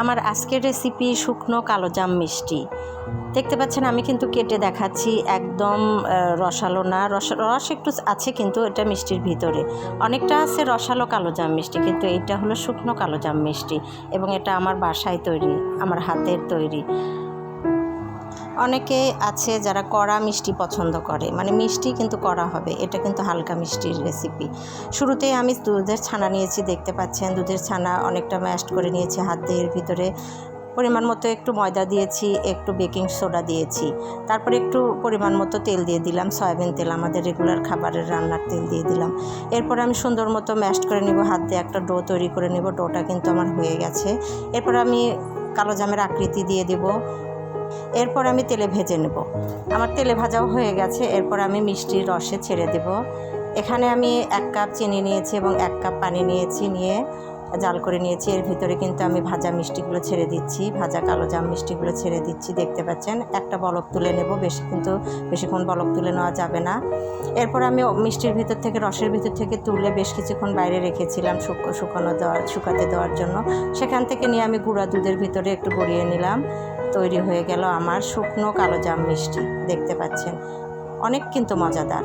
আমার আজকের রেসিপি শুকনো কালো জাম মিষ্টি। দেখতে পাচ্ছেন, আমি কিন্তু কেটে দেখাচ্ছি একদম রসালো না। রস রস একটু আছে কিন্তু এটা মিষ্টির ভিতরে। অনেকটা আছে রসালো কালো জাম মিষ্টি, কিন্তু এটা হলো শুকনো কালো জাম মিষ্টি এবং এটা আমার বাসায় তৈরি, আমার হাতের তৈরি। অনেকে আছে যারা কড়া মিষ্টি পছন্দ করে। মানে মিষ্টি কিন্তু কড়া হবে, এটা কিন্তু হালকা মিষ্টির রেসিপি শুরুতেই আমি দুধের ছানা নিয়েছি, দেখতে পাচ্ছেন দুধের ছানা অনেকটা ম্যাশড করে নিয়েছি হাত। দিয়ে ভিতরে পরিমাণ মতো একটু ময়দা দিয়েছি, একটু বেকিং সোডা দিয়েছি। তারপরে একটু পরিমাণ মতো তেল দিয়ে দিলাম, সয়াবিন তেল, আমাদের রেগুলার খাবারের রান্নার তেল দিয়ে দিলাম। এরপর আমি সুন্দর মতো ম্যাশড করে নিব, হাত দিয়ে একটা ডো তৈরি করে নেব ডোটা কিন্তু আমার হয়ে গেছে। এরপর আমি কালো জামের আকৃতি দিয়ে দেব এরপর আমি তেলে ভেজে নেব। আমার তেলে ভাজাও হয়ে গেছে, এরপর আমি মিষ্টির রসে ছেড়ে দেব। এখানে আমি এক কাপ চিনি নিয়েছি এবং এক কাপ পানি নিয়েছি, নিয়ে জাল করে নিয়েছি। এর ভিতরে কিন্তু আমি ভাজা মিষ্টিগুলো ছেড়ে দিচ্ছি, ভাজা কালো জাম মিষ্টিগুলো ছেড়ে দিচ্ছি, দেখতে পাচ্ছেন। একটা বলক তুলে নেব, বেশি কিন্তু বেশিক্ষণ বলক তুলে নেওয়া যাবে না। এরপর আমি মিষ্টির ভিতর থেকে, রসের ভিতর থেকে তুলে বেশ কিছুক্ষণ বাইরে রেখেছিলাম শুক- শুকানো দেওয়ার, শুকাতে দেওয়ার জন্য। সেখান থেকে নিয়ে আমি গুঁড়া দুধের ভিতরে একটু গড়িয়ে নিলাম। তৈরি হয়ে গেল আমার শুকনো কালো জাম মিষ্টি। দেখতে পাচ্ছেন অনেক কিন্তু মজাদার।